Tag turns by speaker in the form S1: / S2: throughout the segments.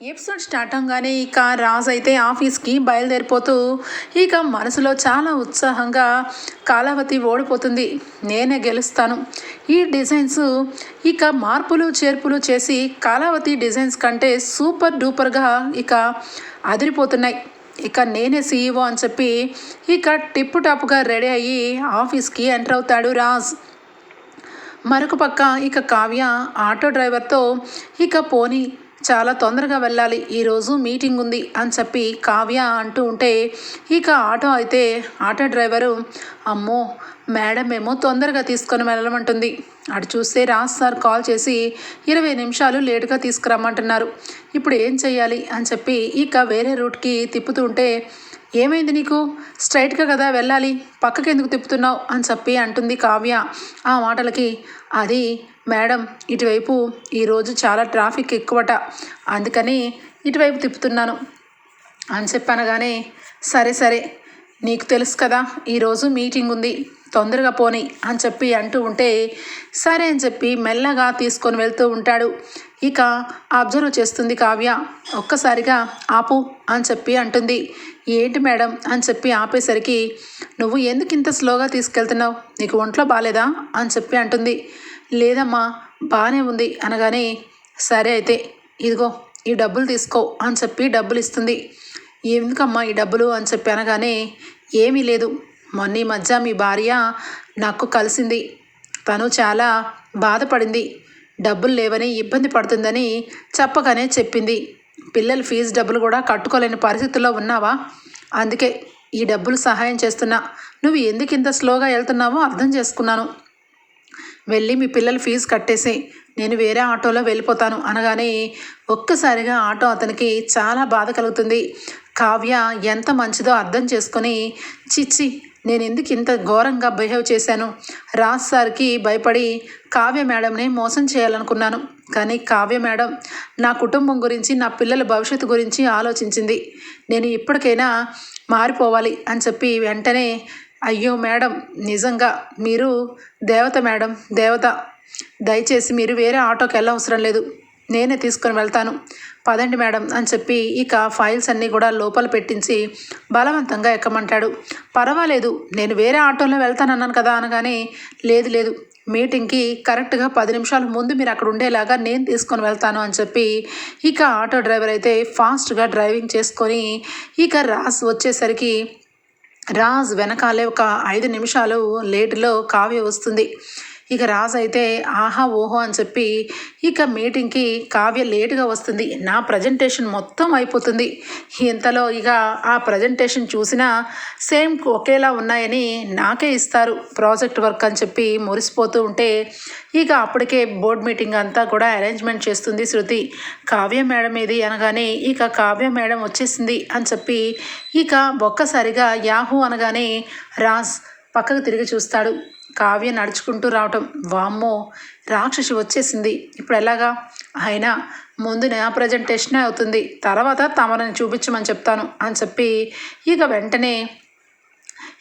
S1: Episode start అవగానే ఇక రాజ్ అయితే ఆఫీస్కి బయలుదేరిపోతూ ఇక మనసులో చాలా ఉత్సాహంగా కాలావతి ఓడిపోతుంది. నేనే గెలుస్తాను. ఈ డిజైన్స్ ఇక మార్పులు చేర్పులు చేసి కాలావతి డిజైన్స్ కంటే సూపర్ డూపర్గా ఇక అదిరిపోతున్నాయి. ఇక నేనే సీఈఓ అని చెప్పి ఇక టిప్పు టాప్గా రెడీ అయ్యి ఆఫీస్కి ఎంటర్ అవుతాడు రాజ్. మరొక పక్క ఇక కావ్య ఆటో డ్రైవర్తో ఇక పోనీ చాలా తొందరగా వెళ్ళాలి ఈరోజు మీటింగ్ ఉంది అని చెప్పి కావ్య అంటూ ఉంటే ఇక ఆటో అయితే ఆటో డ్రైవరు అమ్మో మేడం ఏమో తొందరగా తీసుకొని వెళ్ళమంటుంది. అటు చూస్తే రాజ్ సార్ కాల్ చేసి ఇరవై నిమిషాలు లేటుగా తీసుకురమ్మంటున్నారు. ఇప్పుడు ఏం చేయాలి అని చెప్పి ఇక వేరే రూట్కి తిప్పుతూ ఉంటే ఏమైంది నీకు? స్ట్రైట్గా కదా వెళ్ళాలి. పక్కకి ఎందుకు తిప్పుతున్నావు? అని చెప్పి అంటుంది కావ్య. ఆ మాటలకి అది మేడం ఇటువైపు ఈరోజు చాలా ట్రాఫిక్ ఎక్కువట. అందుకని ఇటువైపు తిప్పుతున్నాను. అని చెప్పనగానే సరే సరే నీకు తెలుసు కదా ఈరోజు మీటింగ్ ఉంది. తొందరగా పోని అని చెప్పి అంటూ ఉంటే సరే అని చెప్పి మెల్లగా తీసుకొని వెళ్తూ ఉంటాడు. ఇక అబ్జర్వ్ చేస్తుంది కావ్య. ఒక్కసారిగా ఆపు అని చెప్పి అంటుంది. ఏంటి మేడం అని చెప్పి ఆపేసరికి నువ్వు ఎందుకు ఇంత స్లోగా తీసుకెళ్తున్నావు? నీకు ఒంట్లో బాగాలేదా అని చెప్పి అంటుంది. లేదమ్మా బాగానే ఉంది. అనగానే సరే అయితే ఇదిగో ఈ డబ్బులు తీసుకో అని చెప్పి డబ్బులు ఇస్తుంది. ఎందుకమ్మా ఈ డబ్బులు? అని చెప్పి అనగానే ఏమీ లేదు. మొన్న ఈ మధ్య మీ భార్య నాకు కలిసింది. తను చాలా బాధపడింది. డబ్బులు లేవని ఇబ్బంది పడుతుందని చెప్పగానే చెప్పింది. పిల్లల ఫీజు డబ్బులు కూడా కట్టుకోలేని పరిస్థితుల్లో ఉన్నావా? అందుకే ఈ డబ్బులు సహాయం చేస్తున్నా. నువ్వు ఎందుకు ఇంత స్లోగా వెళ్తున్నావో అర్థం చేసుకున్నాను. వెళ్ళి మీ పిల్లల ఫీజు కట్టేసి. నేను వేరే ఆటోలో వెళ్ళిపోతాను అనగానే ఒక్కసారిగా ఆటో అతనికి చాలా బాధ కలుగుతుంది. కావ్య ఎంత మంచిదో అర్థం చేసుకొని చిచ్చి నేను ఎందుకు ఇంత ఘోరంగా బిహేవ్ చేశాను? రాజ్ సార్కి భయపడి కావ్య మేడంని మోసం చేయాలనుకున్నాను. కానీ కావ్య మేడం నా కుటుంబం గురించి నా పిల్లల భవిష్యత్తు గురించి ఆలోచించింది. నేను ఇప్పటికైనా మారిపోవాలి అని చెప్పి వెంటనే అయ్యో మేడం నిజంగా మీరు దేవత మేడం దేవత. దయచేసి మీరు వేరే ఆటోకి వెళ్ళవసరం లేదు. నేనే తీసుకొని వెళ్తాను. పదండి మేడం అని చెప్పి ఇక ఫైల్స్ అన్నీ కూడా లోపల పెట్టించి బలవంతంగా ఎక్కమంటాడు. పర్వాలేదు నేను వేరే ఆటోలో వెళ్తానన్నాను కదా అనగానే లేదు లేదు. మీటింగ్కి కరెక్ట్గా పది నిమిషాల ముందు మీరు అక్కడ ఉండేలాగా నేను తీసుకొని వెళ్తాను అని చెప్పి ఇక ఆటో డ్రైవర్ అయితే ఫాస్ట్గా డ్రైవింగ్ చేసుకొని ఇక రాస్ వచ్చేసరికి రాజ్ వెనకాలే ఒక ఐదు నిమిషాలు లేటులో కావ్య వస్తుంది. ఇక రాజ్ అయితే ఆహా ఓహో అని చెప్పి ఇక మీటింగ్కి కావ్య లేటుగా వస్తుంది. నా ప్రజెంటేషన్ మొత్తం అయిపోతుంది. ఇంతలో ఇక ఆ ప్రజెంటేషన్ చూసినా సేమ్ ఒకేలా ఉన్నాయని నాకే ఇస్తారు. ప్రాజెక్ట్ వర్క్ అని చెప్పి మురిసిపోతూ ఉంటే ఇక అప్పటికే బోర్డ్ మీటింగ్ అంతా కూడా అరేంజ్మెంట్ చేస్తుంది శృతి. కావ్య మేడం ఇది అనగానే ఇక కావ్య మేడం వచ్చేసింది అని చెప్పి ఇక ఒక్కసారిగా యాహూ అనగానే రాజ్ పక్కకు తిరిగి చూస్తాడు. కావ్య నడుచుకుంటూ రావటం. వామ్మో రాక్షసి వచ్చేసింది. ఇప్పుడు ఎలాగా? అయినా ముందు నా ప్రజెంటేషనే అవుతుంది. తర్వాత తమరిని చూపించమని చెప్తాను అని చెప్పి ఇక వెంటనే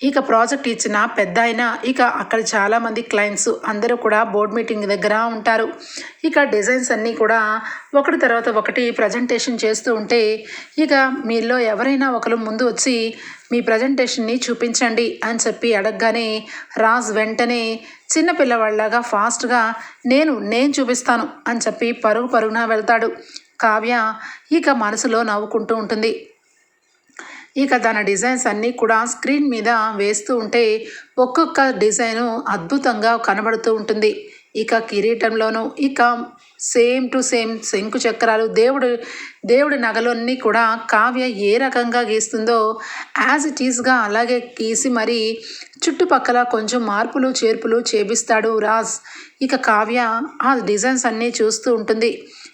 S1: ఇక ప్రాజెక్ట్ ఇచ్చిన పెద్ద అయినా ఇక అక్కడ చాలామంది క్లయింట్స్ అందరూ కూడా బోర్డ్ మీటింగ్ దగ్గర ఉంటారు. ఇక డిజైన్స్ అన్నీ కూడా ఒకటి తర్వాత ఒకటి ప్రజెంటేషన్ చేస్తూ ఉంటే ఇక మీలో ఎవరైనా ఒకరు ముందు వచ్చి మీ ప్రజెంటేషన్ని చూపించండి అని చెప్పి అడగగానే రాజ్ వెంటనే చిన్నపిల్లవాళ్ళలాగా ఫాస్ట్గా నేను నేను చూపిస్తాను అని చెప్పి పరుగు పరుగున వెళ్తాడు. కావ్య ఇక మనసులో నవ్వుకుంటూ ఉంటుంది. ఇక తన డిజైన్స్ అన్నీ కూడా స్క్రీన్ మీద వేస్తూ ఉంటే ఒక్కొక్క డిజైను అద్భుతంగా కనబడుతూ ఉంటుంది. ఇక కిరీటంలోనూ ఇక సేమ్ టు సేమ్ శంకు చక్రాలు దేవుడు దేవుడి నగలన్నీ కూడా కావ్య ఏ రకంగా గీస్తుందో యాజ్ ఇట్ ఈస్గా అలాగే గీసి మరి చుట్టుపక్కల కొంచెం మార్పులు చేర్పులు చేపిస్తాడు రాజ్. ఇక కావ్య ఆ డిజైన్స్ అన్నీ చూస్తూ ఉంటుంది.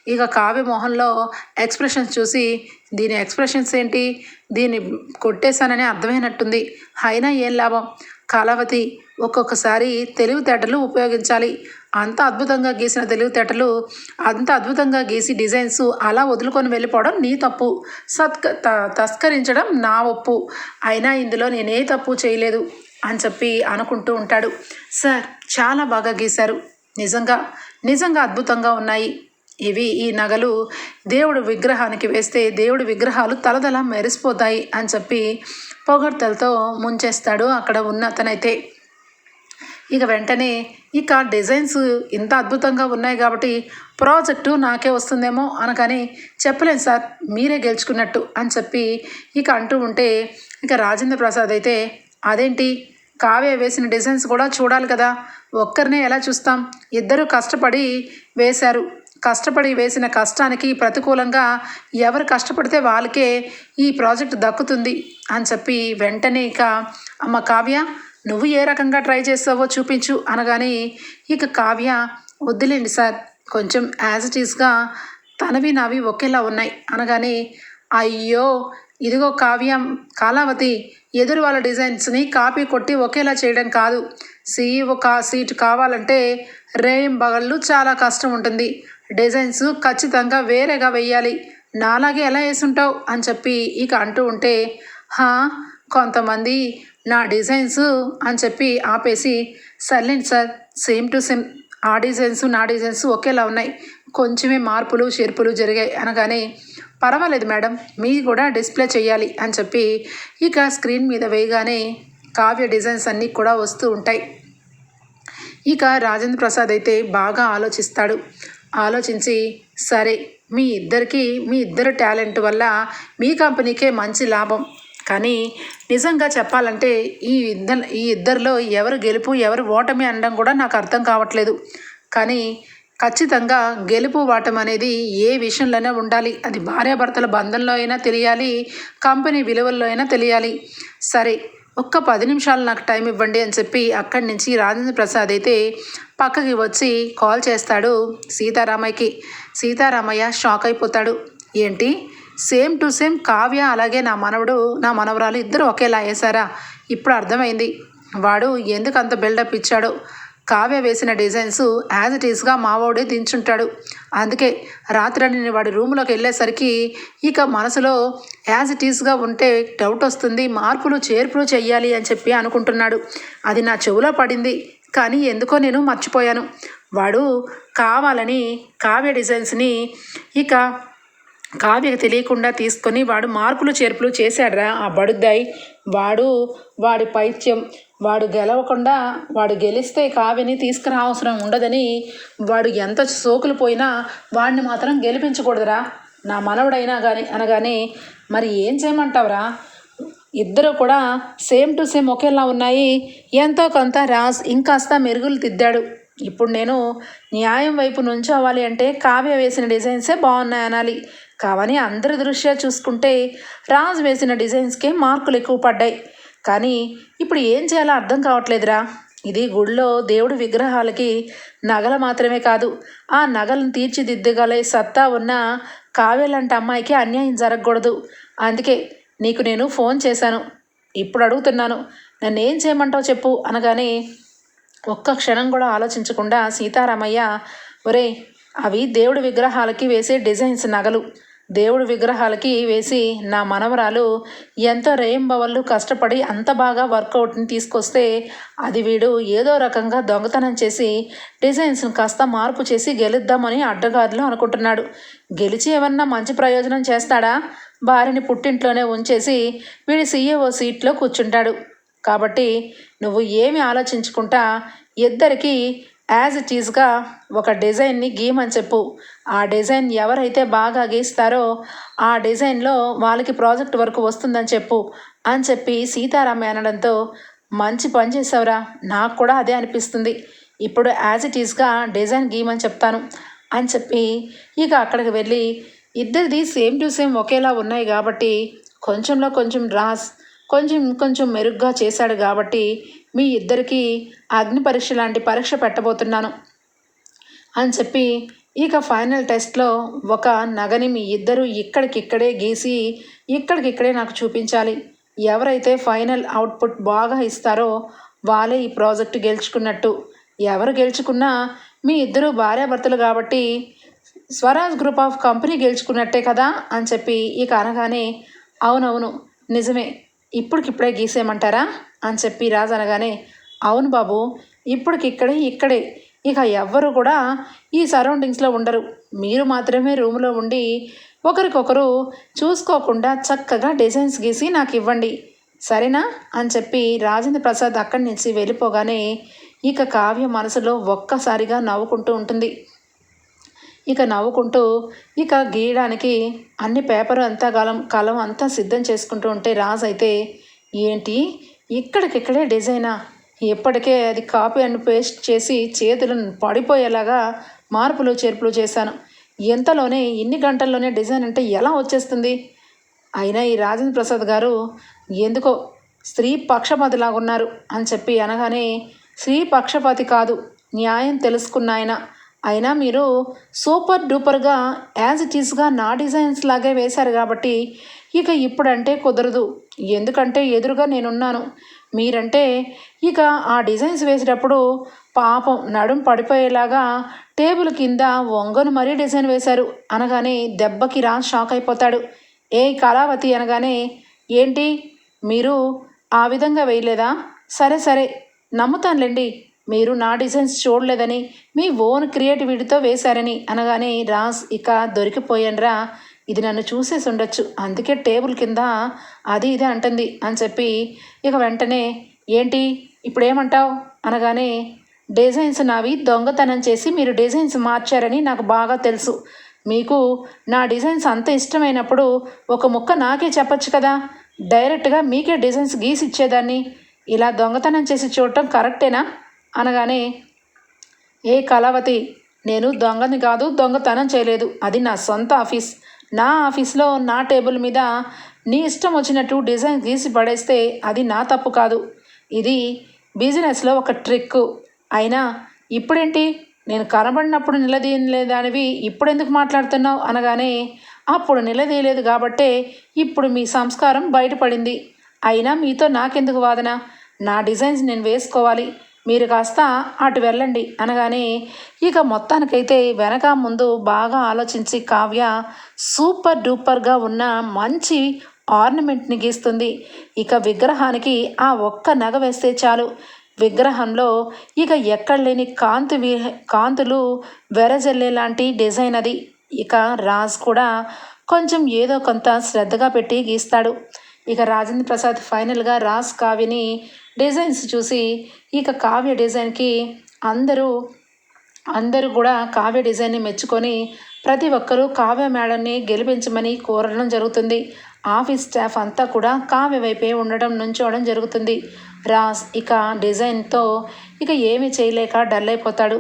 S1: ఇక కావ్య మొహంలో ఎక్స్ప్రెషన్స్ చూసి దీని ఎక్స్ప్రెషన్స్ ఏంటి? దీన్ని కొట్టేశానని అర్థమైనట్టుంది. అయినా ఏం లాభం? కళావతి ఒక్కొక్కసారి తెలివితేటలు ఉపయోగించాలి. అంత అద్భుతంగా గీసిన తెలివితేటలు అంత అద్భుతంగా గీసి డిజైన్స్ అలా వదులుకొని వెళ్ళిపోవడం నీ తప్పు. సత్క తస్కరించడం నా ఒప్పు. అయినా ఇందులో నేనే తప్పు చేయలేదు అని చెప్పి అనుకుంటూ ఉంటాడు. సార్ చాలా బాగా గీశారు. నిజంగా నిజంగా అద్భుతంగా ఉన్నాయి. ఇవి ఈ నగలు దేవుడు విగ్రహానికి వేస్తే దేవుడి విగ్రహాలు తలదల మెరిసిపోతాయి అని చెప్పి పొగడ్తలతో ముంచేస్తాడు అక్కడ ఉన్న అతనైతే. ఇక వెంటనే ఇక డిజైన్స్ ఇంత అద్భుతంగా ఉన్నాయి కాబట్టి ప్రాజెక్టు నాకే వస్తుందేమో అనకని చెప్పలేను సార్ మీరే గెలుచుకున్నట్టు అని చెప్పి ఇక అంటూ ఉంటే ఇక రాజేంద్ర ప్రసాద్ అయితే అదేంటి? కావ్య వేసిన డిజైన్స్ కూడా చూడాలి కదా ఒక్కరినే ఎలా చూస్తాం? ఇద్దరు కష్టపడి వేశారు. కష్టపడి వేసిన కష్టానికి ప్రతికూలంగా ఎవరు కష్టపడితే వాళ్ళకే ఈ ప్రాజెక్ట్ దక్కుతుంది అని చెప్పి వెంటనే ఇక అమ్మ కావ్య నువ్వు ఏ రకంగా ట్రై చేస్తావో చూపించు అనగానే ఇక కావ్య వద్దులేండి సార్ కొంచెం యాజ్ ఇట్ ఈస్గా తనవి నావి ఒకేలా ఉన్నాయి అనగానే అయ్యో ఇదిగో కావ్యం కాలావతి ఎదురు వాళ్ళ డిజైన్స్ని కాపీ కొట్టి ఒకేలా చేయడం కాదు. సీఈఓ కా సీటు కావాలంటే రేం బగళ్ళు చాలా కష్టం ఉంటుంది. డిజైన్స్ ఖచ్చితంగా వేరేగా వెయ్యాలి. నాలాగే ఎలా వేసుంటావు? అని చెప్పి ఇక అంటూ ఉంటే హా కొంతమంది నా డిజైన్స్ అని చెప్పి ఆపేసి సర్లేండి సార్ సేమ్ టు సేమ్ ఆ డిజైన్స్ నా డిజైన్స్ ఒకేలా ఉన్నాయి. కొంచెమే మార్పులు చేర్పులు జరిగాయి అనగానే పర్వాలేదు మేడం మీ కూడా డిస్ప్లే చేయాలి అని చెప్పి ఇక స్క్రీన్ మీద వేయగానే కావ్య డిజైన్స్ అన్నీ కూడా వస్తూ ఉంటాయి. ఇక రాజేంద్ర ప్రసాద్ అయితే బాగా ఆలోచిస్తాడు. ఆలోచించి సరే మీ ఇద్దరికి మీ ఇద్దరు టాలెంట్ వల్ల మీ కంపెనీకే మంచి లాభం. కానీ నిజంగా చెప్పాలంటే ఈ ఇద్దరు ఈ ఇద్దరిలో ఎవరు గెలుపు ఎవరు ఓటమి అనడం కూడా నాకు అర్థం కావట్లేదు. కానీ ఖచ్చితంగా గెలుపు వాటం అనేది ఏ విషయంలోనే ఉండాలి. అది భార్యాభర్తల బంధంలో అయినా తెలియాలి కంపెనీ విలువల్లో అయినా తెలియాలి. సరే ఒక్క పది నిమిషాలు నాకు టైం ఇవ్వండి అని చెప్పి అక్కడి నుంచి రాజేంద్ర ప్రసాద్ అయితే పక్కకి వచ్చి కాల్ చేస్తాడు సీతారామయ్యకి. సీతారామయ్య షాక్ అయిపోతాడు. ఏంటి? సేమ్ టు సేమ్ కావ్య అలాగే నా మనవడు నా మనవరాలు ఇద్దరు ఒకేలా వేశారా ఇప్పుడు అర్థమైంది. వాడు ఎందుకు అంత బిల్డప్ ఇచ్చాడో? కావ్య వేసిన డిజైన్స్ యాజ్ ఇట్ ఈస్గా మావోడే దించుంటాడు. అందుకే రాత్రి నేను వాడి రూమ్లోకి వెళ్ళేసరికి ఇక మనసులో యాజ్ ఇట్ ఈస్గా ఉంటే డౌట్ వస్తుంది మార్పులు చేర్పులు చెయ్యాలి అని చెప్పి అనుకుంటున్నాడు. అది నా చెవులో పడింది కానీ ఎందుకో నేను మర్చిపోయాను. వాడు కావాలని కావ్య డిజైన్స్ని ఇక కావ్యకు తెలియకుండా తీసుకొని వాడు మార్పులు చేర్పులు చేశాడురా. ఆ బడుద్దాయి వాడు వాడి పైత్యం వాడు గెలవకుండా వాడు గెలిస్తే కావ్యని తీసుకురా అవసరం ఉండదని వాడు ఎంత సోకులు పోయినా వాడిని మాత్రం గెలిపించకూడదురా. నా మనవడైనా కానీ అనగానే మరి ఏం చేయమంటావురా? ఇద్దరు కూడా సేమ్ టు సేమ్ ఒకేలా ఉన్నాయి. ఎంతో కొంత రాజ్ ఇంకాస్త మెరుగులు దిద్దాడు ఇప్పుడు నేను న్యాయం వైపు నుంచోవాలి అంటే కావ్య వేసిన డిజైన్సే బాగున్నాయి అనాలి కావని అందరి దృష్ట్యా చూసుకుంటే రాజ్ వేసిన డిజైన్స్కే మార్కులు ఎక్కువ పడ్డాయి. కానీ ఇప్పుడు ఏం చేయాలో అర్థం కావట్లేదురా. ఇది గుడిలో దేవుడి విగ్రహాలకి నగలు మాత్రమే కాదు ఆ నగలను తీర్చిదిద్దగలే సత్తా ఉన్న కావ్య అమ్మాయికి అన్యాయం జరగకూడదు. అందుకే నీకు నేను ఫోన్ చేశాను. ఇప్పుడు అడుగుతున్నాను నన్ను ఏం చేయమంటావు చెప్పు అనగానే ఒక్క క్షణం కూడా ఆలోచించకుండా సీతారామయ్య ఒరే అవి దేవుడి విగ్రహాలకి వేసే డిజైన్స్ నగలు. దేవుడి విగ్రహాలకి వేసి నా మనవరాలు ఎంతో రేయింబవళ్ళు కష్టపడి అంత బాగా వర్కౌట్ని తీసుకొస్తే అది వీడు ఏదో రకంగా దొంగతనం చేసి డిజైన్స్ని కాస్త మార్పు చేసి గెలుద్దామని అడ్డగారులు అనుకుంటున్నాడు. గెలిచి ఏమన్నా మంచి ప్రయోజనం చేస్తాడా? భార్యని పుట్టింట్లోనే ఉంచేసి వీడి సీఏఓ సీట్లో కూర్చుంటాడు. కాబట్టి నువ్వు ఏమి ఆలోచించుకుంటా? ఇద్దరికీ యాజ్ ఇట్ ఈజ్గా ఒక డిజైన్ని గీయమని చెప్పు. ఆ డిజైన్ ఎవరైతే బాగా గీస్తారో ఆ డిజైన్లో వాళ్ళకి ప్రాజెక్ట్ వర్క్ వస్తుందని చెప్పు అని చెప్పి సీతారామయ్య అనడంతో మంచి పని చేసావురా నాకు కూడా అదే అనిపిస్తుంది. ఇప్పుడు యాజ్ ఇట్ ఈస్గా డిజైన్ గీయమని చెప్తాను. అని చెప్పి ఇక అక్కడికి వెళ్ళి ఇద్దరిది సేమ్ టు సేమ్ ఒకేలా ఉన్నాయి కాబట్టి కొంచెంలో కొంచెం రాస్ కొంచెం కొంచెం మెరుగ్గా చేశాడు కాబట్టి మీ ఇద్దరికీ అగ్ని పరీక్ష లాంటి పరీక్ష పెట్టబోతున్నాను. అని చెప్పి ఇక ఫైనల్ టెస్ట్లో ఒక నగని మీ ఇద్దరు ఇక్కడికిక్కడే గీసి ఇక్కడికిక్కడే నాకు చూపించాలి. ఎవరైతే ఫైనల్ అవుట్పుట్ బాగా ఇస్తారో వాళ్ళే ఈ ప్రాజెక్ట్ గెలుచుకున్నట్టు. ఎవరు గెలుచుకున్నా మీ ఇద్దరు భార్యాభర్తలు కాబట్టి స్వరాజ్ గ్రూప్ ఆఫ్ కంపెనీ గెలుచుకున్నట్టే కదా అని చెప్పి ఇక అనగానే అవునవును నిజమే. ఇప్పటికిప్పుడే గీసేయమంటారా? అని చెప్పి రాజు అనగానే అవును బాబు ఇప్పటికిక్కడే ఇక్కడే. ఇక ఎవ్వరు కూడా ఈ సరౌండింగ్స్లో ఉండరు. మీరు మాత్రమే రూమ్లో ఉండి ఒకరికొకరు చూసుకోకుండా చక్కగా డిజైన్స్ గీసి నాకు ఇవ్వండి. సరేనా? అని చెప్పి రాజేంద్ర ప్రసాద్ అక్కడి నుంచి వెళ్ళిపోగానే ఇక కావ్య మనసులో ఒక్కసారిగా నవ్వుకుంటూ ఉంటుంది. ఇక నవ్వుకుంటూ ఇక గీయడానికి అన్ని పేపర్ అంతా కలం కలం అంతా సిద్ధం చేసుకుంటూ ఉంటే రాజు అయితే ఏంటి? ఇక్కడికిక్కడే డిజైనా? ఇప్పటికే అది కాపీ అండ్ పేస్ట్ చేసి చేతులను పడిపోయేలాగా మార్పులు చేర్పులు చేశాను. ఎంతలోనే ఇన్ని గంటల్లోనే డిజైన్ అంటే ఎలా వచ్చేస్తుంది? అయినా ఈ రాజేంద్ర ప్రసాద్ గారు ఎందుకో స్త్రీ పక్షపాతిలాగా ఉన్నారు అని చెప్పి అనగానే స్త్రీ పక్షపాతి కాదు న్యాయం తెలుసుకున్న ఆయన అయినా మీరు సూపర్ డూపర్గా యాజ్ ఇట్ ఈస్గా నా డిజైన్స్ లాగే వేశారు కాబట్టి ఇక ఇప్పుడంటే కుదరదు. ఎందుకంటే ఎదురుగా నేనున్నాను. మీరంటే ఇక ఆ డిజైన్స్ వేసేటప్పుడు పాపం నడుం పడిపోయేలాగా టేబుల్ కింద వంగను మరీ డిజైన్ వేశారు అనగానే దెబ్బకి రా షాక్ అయిపోతాడు. ఏ కళావతి అనగానే ఏంటి? మీరు ఆ విధంగా వేయలేదా? సరే సరే నమ్ముతానులేండి. మీరు నా డిజైన్స్ చూడలేదని మీ ఓన్ క్రియేటివిటీతో వేశారని. అనగానే రాస్ ఇక దొరికిపోయాన్రా. ఇది నన్ను చూసేసి ఉండొచ్చు. అందుకే టేబుల్ కింద అది ఇది అంటుంది అని చెప్పి ఇక వెంటనే ఏంటి? ఇప్పుడేమంటావు? అనగానే డిజైన్స్ నావి దొంగతనం చేసి మీరు డిజైన్స్ మార్చారని నాకు బాగా తెలుసు. మీకు నా డిజైన్స్ అంత ఇష్టమైనప్పుడు ఒక ముక్క నాకే చెప్పచ్చు కదా? డైరెక్ట్గా మీకే డిజైన్స్ గీసి ఇచ్చేదాన్ని. ఇలా దొంగతనం చేసి చూడటం కరెక్టేనా? అనగానే ఏ కళావతి నేను దొంగని కాదు దొంగతనం చేయలేదు. అది నా సొంత ఆఫీస్. నా ఆఫీస్లో నా టేబుల్ మీద నీ ఇష్టం వచ్చినట్టు డిజైన్ గీసి పడేస్తే అది నా తప్పు కాదు. ఇది బిజినెస్లో ఒక ట్రిక్ అయినా ఇప్పుడేంటి? నేను కనబడినప్పుడు నిలదీయలేదానివి ఇప్పుడు ఎందుకు మాట్లాడుతున్నావు అనగానే అప్పుడు నిలదీయలేదు కాబట్టే ఇప్పుడు మీ సంస్కారం బయటపడింది. అయినా మీతో నాకెందుకు వాదన? నా డిజైన్స్ నేను వేసుకోవాలి. మీరు కాస్త అటు వెళ్ళండి అనగానే ఇక మొత్తానికైతే వెనక ముందు బాగా ఆలోచించి కావ్య సూపర్ డూపర్గా ఉన్న మంచి ఆర్నమెంట్ని గీస్తుంది. ఇక విగ్రహానికి ఆ ఒక్క నగ వేస్తే చాలు. విగ్రహంలో ఇక ఎక్కడ లేని కాంతి వి కాంతులు వెరజల్లే లాంటి డిజైన్ అది. ఇక రాజ్ కూడా కొంచెం ఏదో కొంత శ్రద్ధగా పెట్టి గీస్తాడు. ఇక రాజేంద్ర ప్రసాద్ ఫైనల్గా రాజ్ కావ్యని డిజైన్స్ చూసి ఇక కావ్య డిజైన్కి అందరూ అందరూ కూడా కావ్య డిజైన్ని మెచ్చుకొని ప్రతి ఒక్కరూ కావ్య మేడంని గెలిపించమని కోరడం జరుగుతుంది. ఆఫీస్ స్టాఫ్ అంతా కూడా కావ్య వైపే ఉండడం నుంచోవడం జరుగుతుంది. రాస్ ఇక డిజైన్తో ఇక ఏమీ చేయలేక డల్ అయిపోతాడు.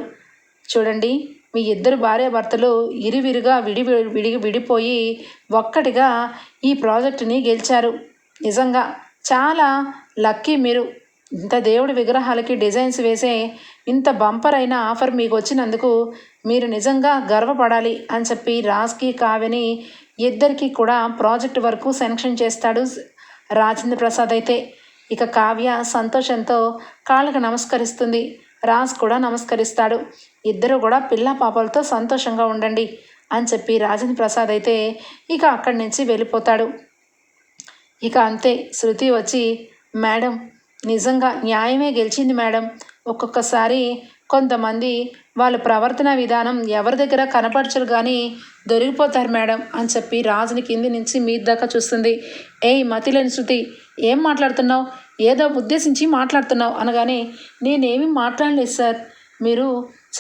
S1: చూడండి మీ ఇద్దరు భార్యాభర్తలు ఇరువిరుగా విడి విడి విడిపోయి ఒక్కటిగా ఈ ప్రాజెక్టుని గెలిచారు. నిజంగా చాలా లక్కీ మీరు. ఇంత దేవుడి విగ్రహాలకి డిజైన్స్ వేసే ఇంత బంపర్ అయిన ఆఫర్ మీకు వచ్చినందుకు మీరు నిజంగా గర్వపడాలి అని చెప్పి రాజ్కి కావ్యని ఇద్దరికి కూడా ప్రాజెక్ట్ వరకు శాంక్షన్ చేస్తాడు రాజేంద్ర ప్రసాద్ అయితే. ఇక కావ్య సంతోషంతో కాళ్ళకు నమస్కరిస్తుంది. రాజ్ కూడా నమస్కరిస్తాడు. ఇద్దరు కూడా పిల్ల పాపలతో సంతోషంగా ఉండండి అని చెప్పి రాజేంద్ర ప్రసాద్ అయితే ఇక అక్కడి నుంచి వెళ్ళిపోతాడు. ఇక అంతే శృతి వచ్చి మేడం నిజంగా న్యాయమే గెలిచింది మేడం. ఒక్కొక్కసారి కొంతమంది వాళ్ళ ప్రవర్తన విధానం ఎవరి దగ్గర కనపరచరు కానీ దొరికిపోతారు మేడం అని చెప్పి రాజుని కింది నుంచి మీ దాకా చూస్తుంది. ఏయ్ మతిలేని శృతి ఏం మాట్లాడుతున్నావు? ఏదో ఉద్దేశించి మాట్లాడుతున్నావు అనగానే నేనేమి మాట్లాడలేదు సార్. మీరు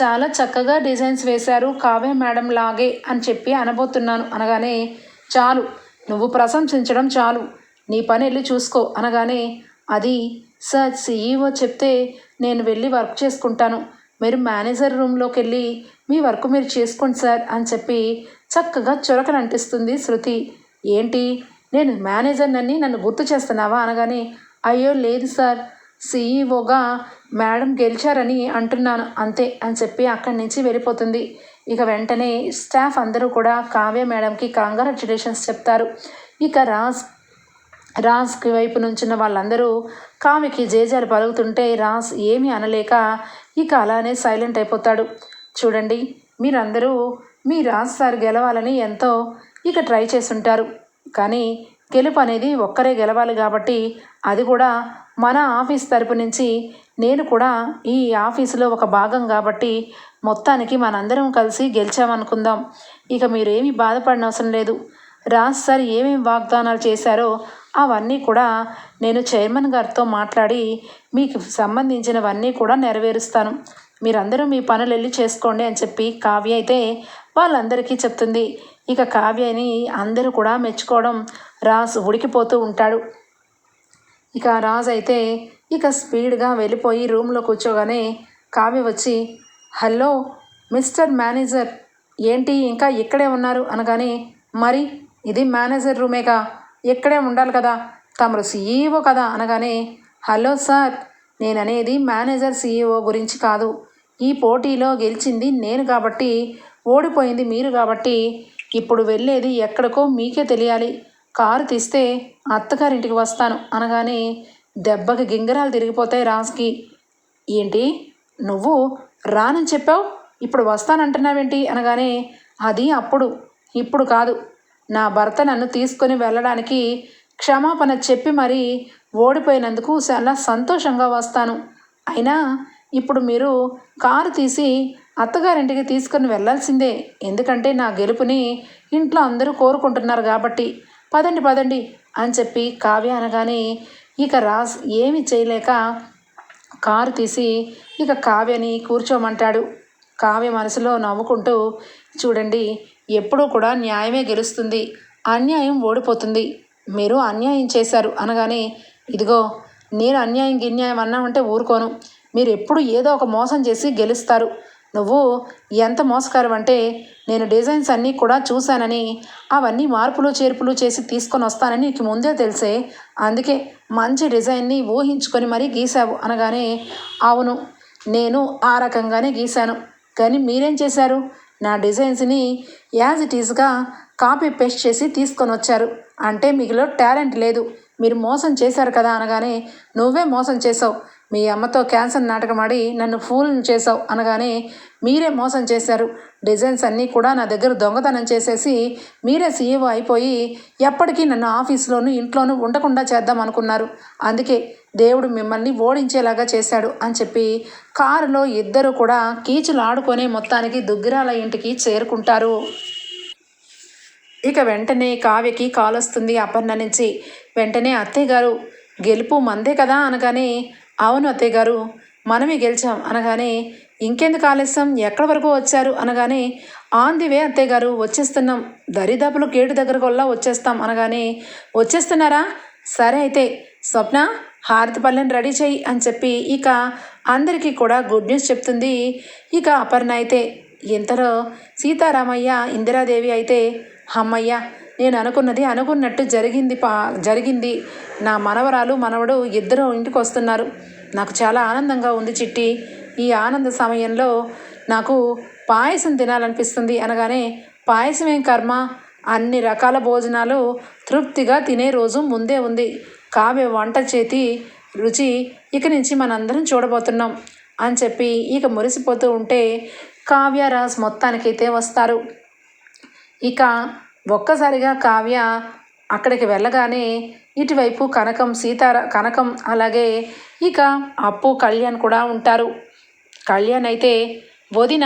S1: చాలా చక్కగా డిజైన్స్ వేశారు కావే మేడం లాగే అని చెప్పి అనబోతున్నాను అనగానే చాలు. నువ్వు ప్రశంసించడం చాలు. నీ పని వెళ్ళి చూసుకో అనగానే అది సార్ సీఈఓ చెప్తే నేను వెళ్ళి వర్క్ చేసుకుంటాను. మీరు మేనేజర్ రూమ్లోకి వెళ్ళి మీ వర్క్ మీరు చేసుకోండి సార్ అని చెప్పి చక్కగా చురకను అంటిస్తుంది శృతి. ఏంటి? నేను మేనేజర్నని నన్ను గుర్తు చేస్తున్నావా అనగానే అయ్యో లేదు సార్ సీఈఓగా మేడం గెలిచారని అంటున్నాను అంతే అని చెప్పి అక్కడి నుంచి వెళ్ళిపోతుంది. ఇక వెంటనే స్టాఫ్ అందరూ కూడా కావ్య మేడంకి కంగ్రాచులేషన్స్ చెప్తారు. ఇక రాజ్ రాజ్కి వైపు నుంచిన వాళ్ళందరూ కామెకి జేజాలు పలుకుతుంటే రాజ్ ఏమీ అనలేక ఇక అలానే సైలెంట్ అయిపోతాడు. చూడండి మీరందరూ మీ రాజ్ సార్ గెలవాలని ఎంతో ఇక ట్రై చేస్తుంటారు. కానీ గెలుపు అనేది ఒక్కరే గెలవాలి కాబట్టి అది కూడా మన ఆఫీస్ తరపు నుంచి నేను కూడా ఈ ఆఫీసులో ఒక భాగం కాబట్టి మొత్తానికి మనందరం కలిసి గెలిచామనుకుందాం. ఇక మీరేమీ బాధపడిన అవసరం లేదు. రాజ్ సార్ ఏమేమి వాగ్దానాలు చేశారో అవన్నీ కూడా నేను చైర్మన్ గారితో మాట్లాడి మీకు సంబంధించినవన్నీ కూడా నెరవేరుస్తాను. మీరందరూ మీ పనులు వెళ్ళి చేసుకోండి అని చెప్పి కావ్య అయితే వాళ్ళందరికీ చెప్తుంది. ఇక కావ్యని అందరూ కూడా మెచ్చుకోవడం రాజు ఉడికిపోతూ ఉంటాడు. ఇక రాజు అయితే ఇక స్పీడ్గా వెళ్ళిపోయి రూమ్లో కూర్చోగానే కావ్య వచ్చి హలో మిస్టర్ మేనేజర్ ఏంటి ఇంకా ఇక్కడే ఉన్నారు? అనగానే మరి ఇది మేనేజర్ రూమేగా? ఇక్కడే ఉండాలి కదా? తమరు సీఈఓ కదా అనగానే హలో సార్ నేననేది మేనేజర్ సీఈఓ గురించి కాదు. ఈ పోటీలో గెలిచింది నేను కాబట్టి ఓడిపోయింది మీరు కాబట్టి ఇప్పుడు వెళ్ళేది ఎక్కడికో మీకే తెలియాలి. కారు తీస్తే అత్తగారింటికి వస్తాను. అనగానే దెబ్బకి గింగరాలు తిరిగిపోతాయి రాజ్కి. ఏంటి? నువ్వు రానని చెప్పావు? ఇప్పుడు వస్తానంటున్నావేంటి? అనగానే అది అప్పుడు ఇప్పుడు కాదు. నా భర్త నన్ను తీసుకొని వెళ్ళడానికి క్షమాపణ చెప్పి మరీ ఓడిపోయినందుకు చాలా సంతోషంగా వస్తాను. అయినా ఇప్పుడు మీరు కారు తీసి అత్తగారింటికి తీసుకుని వెళ్ళాల్సిందే. ఎందుకంటే నా గెలుపుని ఇంట్లో అందరూ కోరుకుంటున్నారు కాబట్టి. పదండి పదండి అని చెప్పి కావ్య అనగానే ఇక రాస్ ఏమి చేయలేక కారు తీసి ఇక కావ్యని కూర్చోమంటాడు. కావ్య మనసులో నవ్వుకుంటూ చూడండి ఎప్పుడూ కూడా న్యాయమే గెలుస్తుంది. అన్యాయం ఓడిపోతుంది. మీరు అన్యాయం చేశారు అనగానే ఇదిగో నేను అన్యాయం గిన్యాయం అన్నామంటే ఊరుకోను. మీరు ఎప్పుడు ఏదో ఒక మోసం చేసి గెలుస్తారు. నువ్వు ఎంత మోసకరం అంటే నేను డిజైన్స్ అన్నీ కూడా చూశానని అవన్నీ మార్పులు చేర్పులు చేసి తీసుకొని వస్తానని నీకు ముందే తెలిసే అందుకే మంచి డిజైన్ని ఊహించుకొని మరీ గీసావు అనగానే అవును నేను ఆ రకంగానే గీశాను. కానీ మీరేం చేశారు? నా డిజైన్స్ని యాజ్ ఇట్ ఈస్గా కాపీ పేస్ట్ చేసి తీసుకొని వచ్చారు అంటే మీకులో టాలెంట్ లేదు. మీరు మోసం చేశారు కదా అనగానే నువ్వే మోసం చేసావు మీ అమ్మతో క్యాన్సర్ నాటకం ఆడి నన్ను ఫూల్ చేసావు అనగానే మీరే మోసం చేశారు. డిజైన్స్ అన్నీ కూడా నా దగ్గర దొంగతనం చేసేసి మీరే సీఈఓ అయిపోయి ఎప్పటికీ నన్ను ఆఫీస్లోనూ ఇంట్లోనూ ఉండకుండా చేద్దాం అనుకున్నారు. అందుకే దేవుడు మిమ్మల్ని ఓడించేలాగా చేశాడు అని చెప్పి కారులో ఇద్దరు కూడా కీచులు ఆడుకొని మొత్తానికి దుగ్గిరాల ఇంటికి చేరుకుంటారు. ఇక వెంటనే కావ్యకి కాలొస్తుంది అపర్ణ నుంచి. వెంటనే అత్తయ్య గారు గెలుపు మందే కదా అనగానే అవును అత్తయ్య గారు మనమే గెలిచాం అనగానే ఇంకెందుకు ఆలస్యం? ఎక్కడి వరకు వచ్చారు? అనగానే ఆన్ ది వే అత్తయ్య గారు వచ్చేస్తున్నాం. దరిదాపులు గేటు దగ్గరకు వల్ల వచ్చేస్తాం అనగానే వచ్చేస్తున్నారా? సరే అయితే స్వప్న హారతి పళ్ళని రెడీ చేయి అని చెప్పి ఇక అందరికీ కూడా గుడ్ న్యూస్ చెప్తుంది. ఇక అపర్ణ అయితే ఇంతలో సీతారామయ్య ఇందిరాదేవి అయితే అమ్మయ్య నేను అనుకున్నది అనుకున్నట్టు జరిగింది పా జరిగింది. నా మనవరాలు మనవడు ఇద్దరు ఇంటికి వస్తున్నారు. నాకు చాలా ఆనందంగా ఉంది చిట్టి. ఈ ఆనంద సమయంలో నాకు పాయసం తినాలనిపిస్తుంది అనగానే పాయసం ఏం కర్మ? అన్ని రకాల భోజనాలు తృప్తిగా తినే రోజు ముందే ఉంది. కావ్య వంట చేతి రుచి ఇక నుంచి మనందరం చూడబోతున్నాం అని చెప్పి ఇక మురిసిపోతూ ఉంటే కావ్య రాజ్ మొత్తానికైతే వస్తారు. ఇక ఒక్కసారిగా కావ్య అక్కడికి వెళ్ళగానే ఇటువైపు కనకం సీతార కనకం అలాగే ఇక అప్పు కళ్యాణ్ కూడా ఉంటారు. కళ్యాణ్ అయితే వదిన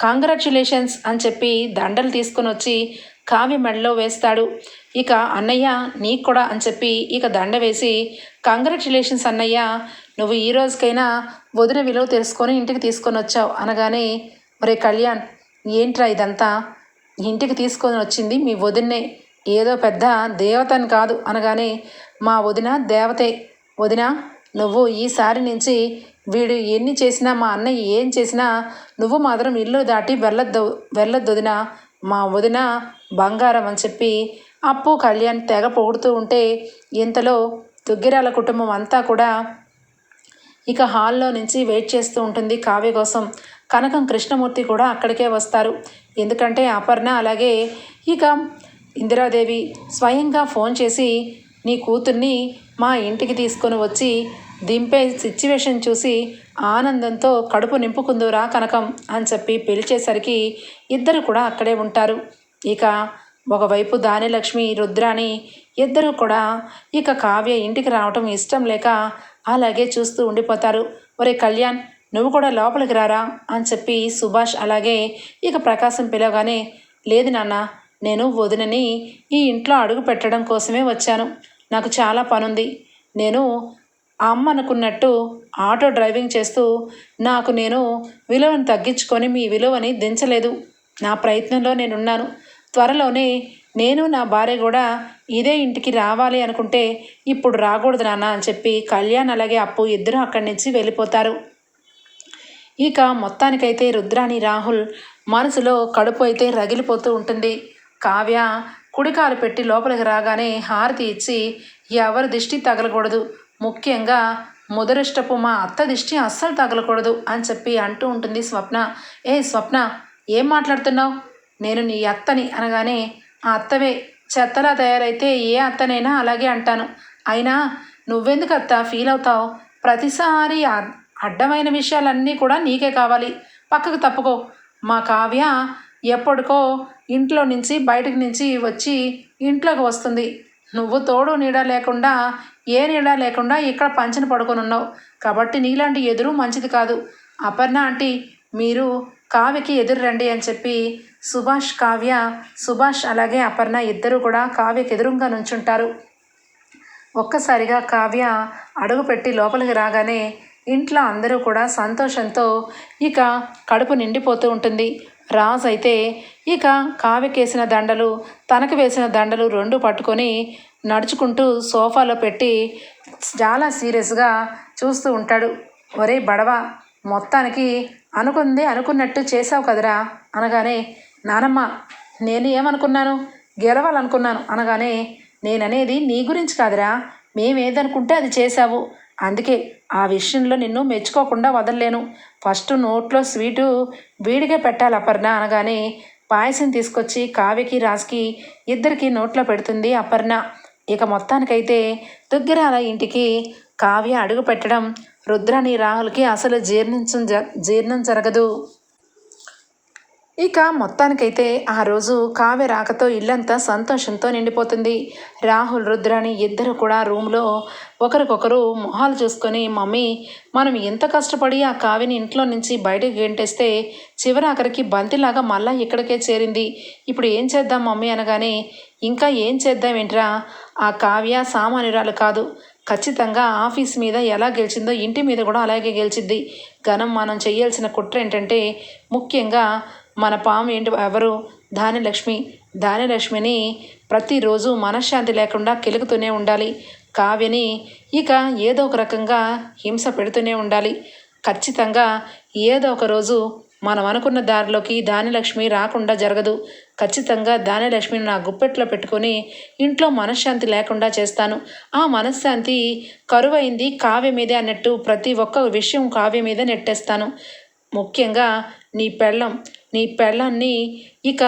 S1: కాంగ్రాచులేషన్స్ అని చెప్పి దండలు తీసుకొని వచ్చి కావి మెడలో వేస్తాడు. ఇక అన్నయ్య నీకు కూడా అని చెప్పి ఇక దండ వేసి కంగ్రాచులేషన్స్ అన్నయ్య నువ్వు ఈ రోజుకైనా వదిన విలువ తెలుసుకొని ఇంటికి తీసుకొని వచ్చావు అనగానే ఒరే కళ్యాణ్ ఏంట్రా ఇదంతా? ఇంటికి తీసుకొని వచ్చింది మీ వదిన్నే. ఏదో పెద్ద దేవతని కాదు అనగానే మా వదిన దేవతే. వదిన నువ్వు ఈసారి నుంచి వీడు ఎన్ని చేసినా మా అన్నయ్య ఏం చేసినా నువ్వు మాత్రం ఇల్లు దాటి వెళ్ళొద్దు వెళ్ళొద్దు వదిన. మా వదిన బంగారం అని చెప్పి అప్పు కళ్యాణ్ తెగ పొగుడుతూ ఉంటే ఇంతలో దుగ్గిరాల కుటుంబం అంతా కూడా ఇక హాల్లో నుంచి వెయిట్ చేస్తూ ఉంటుంది కావ్య కోసం. కనకం కృష్ణమూర్తి కూడా అక్కడికే వస్తారు. ఎందుకంటే అపర్ణ అలాగే ఇక ఇందిరాదేవి స్వయంగా ఫోన్ చేసి నీ కూతుర్ని మా ఇంటికి తీసుకొని వచ్చి దింపే సిచ్యువేషన్ చూసి ఆనందంతో కడుపు నింపుకుందురా కనకం అని చెప్పి పిలిచేసరికి ఇద్దరు కూడా అక్కడే ఉంటారు. ఇక ఒకవైపు దానిలక్ష్మి రుద్రాని ఇద్దరూ కూడా ఇక కావ్య ఇంటికి రావటం ఇష్టం లేక అలాగే చూస్తూ ఉండిపోతారు. ఒరే కళ్యాణ్ నువ్వు కూడా లోపలికి రారా? అని చెప్పి సుభాష్ అలాగే ఇక ప్రకాశం పిలవగానే లేదు నాన్న నేను వదినని ఈ ఇంట్లో అడుగు పెట్టడం కోసమే వచ్చాను. నాకు చాలా పనుంది. నేను ఆ అమ్మ అనుకున్నట్టు ఆటో డ్రైవింగ్ చేస్తూ నాకు నేను విలువను తగ్గించుకొని మీ విలువని దించలేదు. నా ప్రయత్నంలో నేనున్నాను. త్వరలోనే నేను నా భార్య కూడా ఇదే ఇంటికి రావాలి అనుకుంటే ఇప్పుడు రాకూడదు నాన్న అని చెప్పి కళ్యాణ్ అలాగే అప్పు ఇద్దరు అక్కడి నుంచి వెళ్ళిపోతారు. ఇక మొత్తానికైతే రుద్రాని రాహుల్ మనసులో కడుపు అయితే రగిలిపోతూ ఉంటుంది. కావ్య కుడికాలు పెట్టి లోపలికి రాగానే హారతి ఇచ్చి ఎవరి దిష్టి తగలకూడదు. ముఖ్యంగా ముదరిష్టపు మా అత్త దిష్టి అస్సలు తగలకూడదు అని చెప్పి అంటూ ఉంటుంది స్వప్న. ఏ స్వప్న ఏం మాట్లాడుతున్నావు? నేను నీ అత్తని అనగానే ఆ అత్తవే చెత్తలా తయారైతే ఏ అత్తనైనా అలాగే అంటాను. అయినా నువ్వెందుకు అత్త ఫీల్ అవుతావు? ప్రతిసారి అడ్డమైన విషయాలన్నీ కూడా నీకే కావాలి. పక్కకు తప్పుకో. మా కావ్య ఎప్పటికో ఇంట్లో నుంచి బయటకు నుంచి వచ్చి ఇంట్లోకి వస్తుంది. నువ్వు తోడు నీడ లేకుండా ఏ నీడ లేకుండా ఇక్కడ పంచన పడుకొని ఉన్నావు. కాబట్టి నీలాంటి ఎదురు మంచిది కాదు. అపర్ణ ఆంటీ మీరు కావ్యకి ఎదురు రండి అని చెప్పి సుభాష్ కావ్య సుభాష్ అలాగే అపర్ణ ఇద్దరు కూడా కావ్యకి ఎదురుగా నుంచుంటారు. ఒక్కసారిగా కావ్య అడుగుపెట్టి లోపలికి రాగానే ఇంట్లో అందరూ కూడా సంతోషంతో ఇక కడుపు నిండిపోతూ ఉంటుంది. రాజు అయితే ఇక కావ్యకేసిన దండలు తనకు వేసిన దండలు రెండు పట్టుకొని నడుచుకుంటూ సోఫాలో పెట్టి చాలా సీరియస్గా చూస్తూ ఉంటాడు. ఒరే బడవ మొత్తానికి అనుకుంది అనుకున్నట్టు చేసావు కదరా అనగానే నానమ్మ నేను ఏమనుకున్నాను? గెలవాలనుకున్నాను అనగానే నేననేది నీ గురించి కాదురా మేమేదనుకుంటే అది చేశావు. అందుకే ఆ విషయంలో నిన్ను మెచ్చుకోకుండా వదలలేను. ఫస్ట్ నోట్లో స్వీటు వీడిగా పెట్టాలి అపర్ణ అనగానే పాయసం తీసుకొచ్చి కావ్యకి రాజ్కి ఇద్దరికి నోట్లో పెడుతుంది అపర్ణ ఇక మొత్తానికైతే దుగ్గిరాల ఇంటికి కావ్య అడుగు పెట్టడం రుద్రాని రాహుల్కి అసలు జీర్ణించ జీర్ణం జరగదు. ఇక మొత్తానికైతే ఆ రోజు కావ్య రాకతో ఇల్లంతా సంతోషంతో నిండిపోతుంది. రాహుల్ రుద్రాని ఇద్దరు కూడా రూమ్లో ఒకరికొకరు మొహాలు చూసుకొని మమ్మీ మనం ఎంత కష్టపడి ఆ కావ్యని ఇంట్లో నుంచి బయటకు గెంటేస్తే చివరాఖరికి బంతిలాగా మళ్ళా ఇక్కడికే చేరింది. ఇప్పుడు ఏం చేద్దాం మమ్మీ? అనగానే ఇంకా ఏం చేద్దాం ఏంట్రా? ఆ కావ్య సామాన్యురాలు కాదు. ఖచ్చితంగా ఆఫీస్ మీద ఎలా గెలిచిందో ఇంటి మీద కూడా అలాగే గెలిచింది ఘనం మనం చేయాల్సిన కుట్ర ఏంటంటే ముఖ్యంగా మన పాము ఏంటి? ఎవరు? ధాన్యలక్ష్మి. ధాన్యలక్ష్మిని ప్రతిరోజు మనశ్శాంతి లేకుండా కెలుకుతూనే ఉండాలి. కావ్యని ఇక ఏదో ఒక రకంగా హింస పెడుతూనే ఉండాలి. ఖచ్చితంగా ఏదో ఒక రోజు మనం అనుకున్న దారిలోకి ధాన్యలక్ష్మి రాకుండా జరగదు. ఖచ్చితంగా ధాన్యలక్ష్మిని నా గుప్పెట్లో పెట్టుకొని ఇంట్లో మనశ్శాంతి లేకుండా చేస్తాను. ఆ మనశ్శాంతి కరువైంది కావ్య మీదే అన్నట్టు ప్రతి ఒక్క విషయం కావ్య మీద నెట్టేస్తాను. ముఖ్యంగా నీ పెళ్ళం. నీ పెళ్ళాన్ని ఇక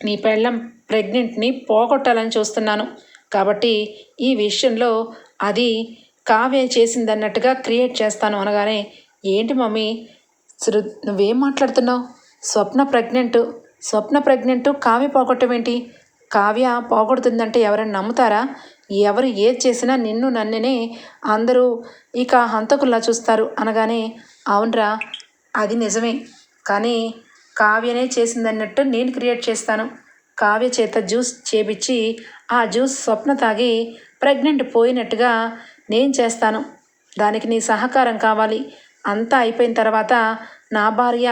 S1: నీ పెళ్ళం ప్రెగ్నెంట్ని పోగొట్టాలని చూస్తున్నాను. కాబట్టి ఈ విషయంలో అది కావ్య చేసిందన్నట్టుగా క్రియేట్ చేస్తాను అనగానే ఏంటి మమ్మీ శృ నువ్వేం మాట్లాడుతున్నావు? స్వప్న ప్రెగ్నెంట్ స్వప్న ప్రెగ్నెంట్ కావ్య పోగొట్టం ఏంటి? కావ్య పోగొడుతుందంటే ఎవరైనా నమ్ముతారా? ఎవరు ఏది చేసినా నిన్ను నన్ననే అందరూ ఇక హంతకుల్లా చూస్తారు. అనగానే అవునరా అది నిజమే. కానీ కావ్యనే చేసిందన్నట్టు నేను క్రియేట్ చేస్తాను. కావ్య చేత జ్యూస్ చేపించి ఆ జ్యూస్ స్వప్న తాగి ప్రెగ్నెంట్ పోయినట్టుగా నేను చేస్తాను. దానికి నీ సహకారం కావాలి. అంతా అయిపోయిన తర్వాత నా భార్య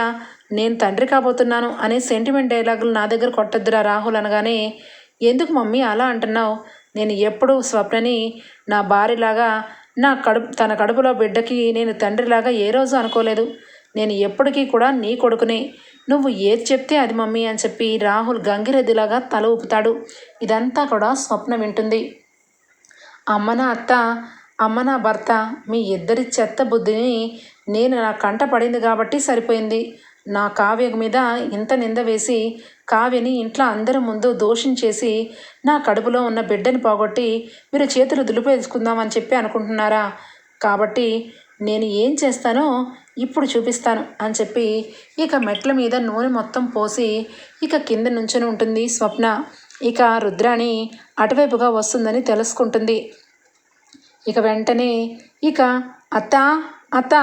S1: నేను తండ్రి కాబోతున్నాను అనే సెంటిమెంట్ డైలాగులు నా దగ్గర కొట్టద్దురా రాహుల్ అనగానే ఎందుకు మమ్మీ అలా అంటున్నావు? నేను ఎప్పుడూ స్వప్నని నా భార్యలాగా నా కడుపు తన కడుపులో బిడ్డకి నేను తండ్రిలాగా ఏ రోజు అనుకోలేదు. నేను ఎప్పటికీ కూడా నీ కొడుకునే. నువ్వు ఏది చెప్తే అది మమ్మీ అని చెప్పి రాహుల్ గంగిరెద్దులాగా తల ఊపుతాడు. ఇదంతా కూడా స్వప్న వింటుంది. అమ్మ నా అత్త అమ్మ నా భర్త మీ ఇద్దరి చెత్త బుద్ధిని నేను నా కంట పడింది కాబట్టి సరిపోయింది. నా కావ్య మీద ఇంత నింద వేసి కావ్యని ఇంట్లో అందరి ముందు దోషించేసి నా కడుపులో ఉన్న బిడ్డని పోగొట్టి మీరు చేతులు దులిపేసుకుందామని చెప్పి అనుకుంటున్నారా? కాబట్టి నేను ఏం చేస్తానో ఇప్పుడు చూపిస్తాను అని చెప్పి ఇక మెట్ల మీద నూనె మొత్తం పోసి ఇక కింద నుంచొని ఉంటుంది స్వప్న. ఇక రుద్రాణి అటువైపుగా వస్తుందని తెలుసుకుంటుంది. ఇక వెంటనే ఇక అత్త అత్త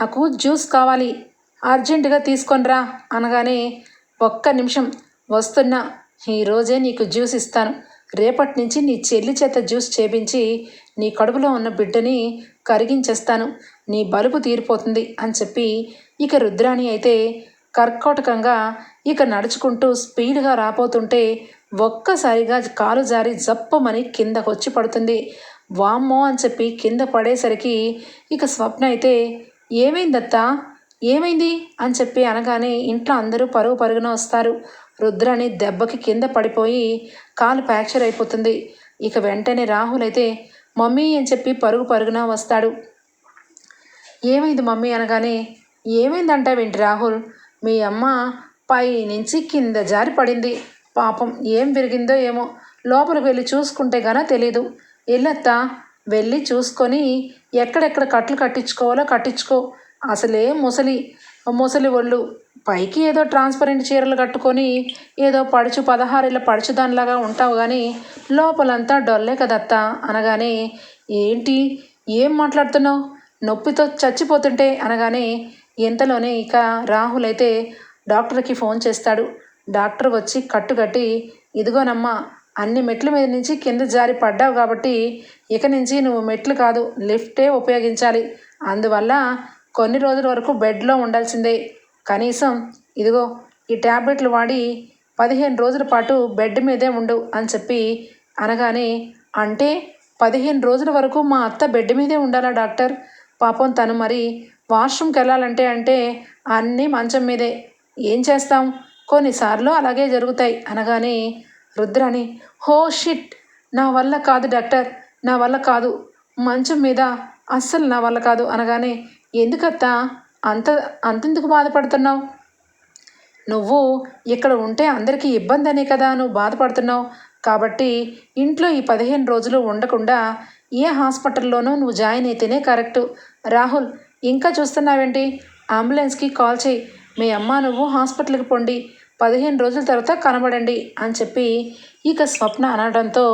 S1: నాకు జ్యూస్ కావాలి అర్జెంటుగా తీసుకొనిరా అనగానే ఒక్క నిమిషం వస్తున్నా ఈరోజే నీకు జ్యూస్ ఇస్తాను. రేపటి నుంచి నీ చెల్లి చేత జ్యూస్ చేపించి నీ కడుపులో ఉన్న బిడ్డని కరిగించేస్తాను. నీ బలుపు తీరిపోతుంది అని చెప్పి ఇక రుద్రాణి అయితే కర్కోటకంగా ఇక నడుచుకుంటూ స్పీడ్గా రాపోతుంటే ఒక్కసారిగా కాలు జారి జప్పమని కిందకొచ్చి పడుతుంది. వామ్మో అని చెప్పి కింద పడేసరికి ఇక స్వప్న అయితే ఏమైందత్తా? ఏమైంది? అని చెప్పి అనగానే ఇంట్లో అందరూ పరుగు పరుగున వస్తారు. రుద్రాని దెబ్బకి కింద పడిపోయి కాలు ఫ్రాక్చర్ అయిపోతుంది. ఇక వెంటనే రాహుల్ అయితే మమ్మీ అని చెప్పి పరుగు పరుగున వస్తాడు. ఏమైంది మమ్మీ అనగానే ఏమైందంటావేంటి రాహుల్? మీ అమ్మ పై నుంచి కింద జారి పడింది. పాపం ఏం విరిగిందో ఏమో. లోపలికి వెళ్ళి చూసుకుంటే గాన తెలీదు. వెళ్ళత్తా వెళ్ళి చూసుకొని ఎక్కడెక్కడ కట్లు కట్టించుకోవాలో కట్టించుకో. అసలే ముసలి. ముసలి ఒళ్ళు. పైకి ఏదో ట్రాన్స్పరెంట్ చీరలు కట్టుకొని ఏదో పడుచు పదహారేళ్ళ పడుచు దానిలాగా ఉంటావు కానీ లోపలంతా డొల్లే కదత్తా అనగానే ఏంటి? ఏం మాట్లాడుతున్నావు? నొప్పితో చచ్చిపోతుంటే అనగానే ఇంతలోనే ఇక రాహుల్ అయితే డాక్టర్కి ఫోన్ చేస్తాడు. డాక్టర్ వచ్చి కట్టుకట్టి ఇదిగోనమ్మా అన్ని మెట్ల మీద నుంచి కింద జారి పడ్డావు కాబట్టి ఇక నుంచి నువ్వు మెట్లు కాదు లిఫ్టే ఉపయోగించాలి. అందువల్ల కొన్ని రోజుల వరకు బెడ్లో ఉండాల్సిందే. కనీసం ఇదిగో ఈ ట్యాబ్లెట్లు వాడి పదిహేను రోజుల పాటు బెడ్ మీదే ఉండు అని చెప్పి అనగానే అంటే పదిహేను రోజుల వరకు మా అత్త బెడ్ మీదే ఉండాలా డాక్టర్? పాపం తను మరి వాష్రూమ్కి వెళ్ళాలంటే అంటే అన్నీ మంచం మీదే. ఏం చేస్తాం? కొన్నిసార్లు అలాగే జరుగుతాయి అనగానే రుద్రాని హో షిట్! నా వల్ల కాదు డాక్టర్ నా వల్ల కాదు. మంచం మీద అస్సలు నా వల్ల కాదు అనగానే ఎందుకత్తా? అంత అంతెందుకు బాధపడుతున్నావు? నువ్వు ఇక్కడ ఉంటే అందరికీ ఇబ్బంది అనే కదా నువ్వు బాధపడుతున్నావు? కాబట్టి ఇంట్లో ఈ పదిహేను రోజులు ఉండకుండా ఏ హాస్పిటల్లోనూ నువ్వు జాయిన్ అయితేనే కరెక్టు. రాహుల్ ఇంకా చూస్తున్నావేంటి? అంబులెన్స్కి కాల్ చేయి. మీ అమ్మ నువ్వు హాస్పిటల్కి పొండి. పదిహేను రోజుల తర్వాత కనబడండి అని చెప్పి ఇక స్వప్న అనడంతో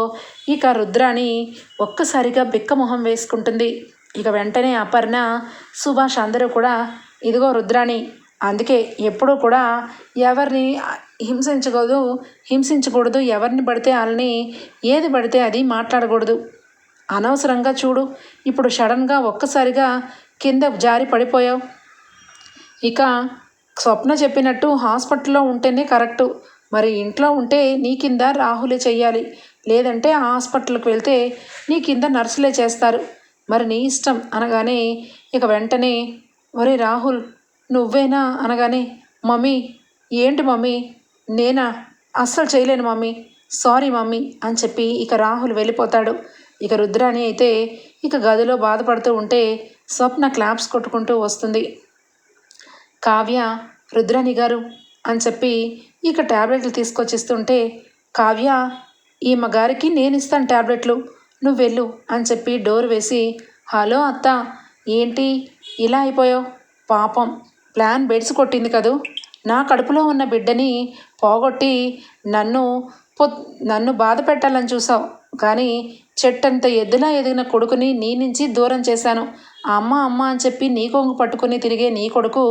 S1: ఇక రుద్రాణి ఒక్కసారిగా బిక్కమొహం వేసుకుంటుంది. ఇక వెంటనే అపర్ణ సుభాష్ అందరూ కూడా ఇదిగో రుద్రాణి అందుకే ఎప్పుడూ కూడా ఎవరిని హింసించకూడదు హింసించకూడదు ఎవరిని పడితే వాళ్ళని ఏది పడితే అది మాట్లాడకూడదు. అనవసరంగా చూడు ఇప్పుడు సడన్గా ఒక్కసారిగా కింద జారి పడిపోయావు. ఇక స్వప్న చెప్పినట్టు హాస్పిటల్లో ఉంటేనే కరెక్టు. మరి ఇంట్లో ఉంటే నీ కింద రాహులే చెయ్యాలి. లేదంటే హాస్పిటల్కి వెళ్తే నీ కింద నర్సులే చేస్తారు. మరి నీ ఇష్టం అనగానే ఇక వెంటనే ఒరే రాహుల్ నువ్వేనా? అనగానే మమ్మీ ఏంటి మమ్మీ? నేనా? అస్సలు చేయలేను మమ్మీ. సారీ మమ్మీ అని చెప్పి ఇక రాహుల్ వెళ్ళిపోతాడు. ఇక రుద్రాణి అయితే ఇక గదిలో బాధపడుతూ ఉంటే స్వప్న క్లాప్స్ కొట్టుకుంటూ వస్తుంది. కావ్య రుద్రాణి గారు అని చెప్పి ఇక ట్యాబ్లెట్లు తీసుకొచ్చిస్తుంటే కావ్య ఈమె గారికి నేను ఇస్తాను ట్యాబ్లెట్లు నువ్వు వెళ్ళు అని చెప్పి డోర్ వేసి హలో అత్త ఏంటి? ఇలా అయిపోయావు? పాపం. ప్లాన్ బెడ్స్ కొట్టింది కదూ. నా కడుపులో ఉన్న బిడ్డని పోగొట్టి నన్ను పొ నన్ను బాధ పెట్టాలని చూసావు. కానీ చెట్టంత ఎద్దులా ఎదిగిన కొడుకుని నీ నుంచి దూరం చేశాను. అమ్మ అమ్మ అని చెప్పి నీ కొంగు పట్టుకుని తిరిగే నీ కొడుకు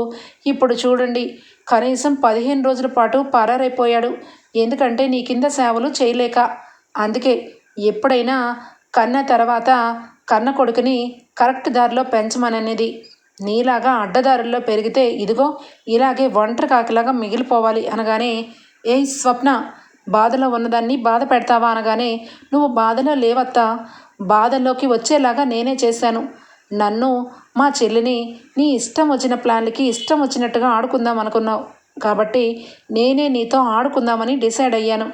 S1: ఇప్పుడు చూడండి కనీసం పదిహేను రోజుల పాటు పరారైపోయాడు. ఎందుకంటే నీ కింద సేవలు చేయలేక. అందుకే ఎప్పుడైనా కన్న తర్వాత కన్న కొడుకుని కరెక్ట్ దారిలో పెంచమననేది. నీలాగా అడ్డదారుల్లో పెరిగితే ఇదిగో ఇలాగే ఒంటరి కాకిలాగా మిగిలిపోవాలి అనగానే ఏ స్వప్న బాధలో ఉన్నదాన్ని బాధ పెడతావా అనగానే నువ్వు బాధలో లేవత్తా. బాధల్లోకి వచ్చేలాగా నేనే చేశాను. నన్ను మా చెల్లిని నీ ఇష్టం వచ్చిన ప్లాన్లకి ఇష్టం వచ్చినట్టుగా ఆడుకుందాం అనుకున్నావు. కాబట్టి నేనే నీతో ఆడుకుందామని డిసైడ్ అయ్యాను.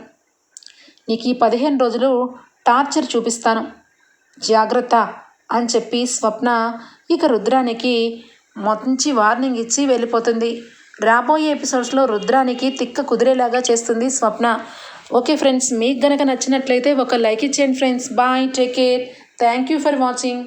S1: నీకు ఈ పదిహేను రోజులు టార్చర్ చూపిస్తాను. జాగ్రత్త అని చెప్పి స్వప్న ఇక రుద్రానికి మంచి వార్నింగ్ ఇచ్చి వెళ్ళిపోతుంది. రాబోయే ఎపిసోడ్స్లో రుద్రానికి తిక్క కుదిరేలాగా చేస్తుంది స్వప్న. ఓకే ఫ్రెండ్స్ మీకు గనక నచ్చినట్లయితే ఒక లైక్ ఇచ్చేయండి friends. Bye take care. Thank you for watching.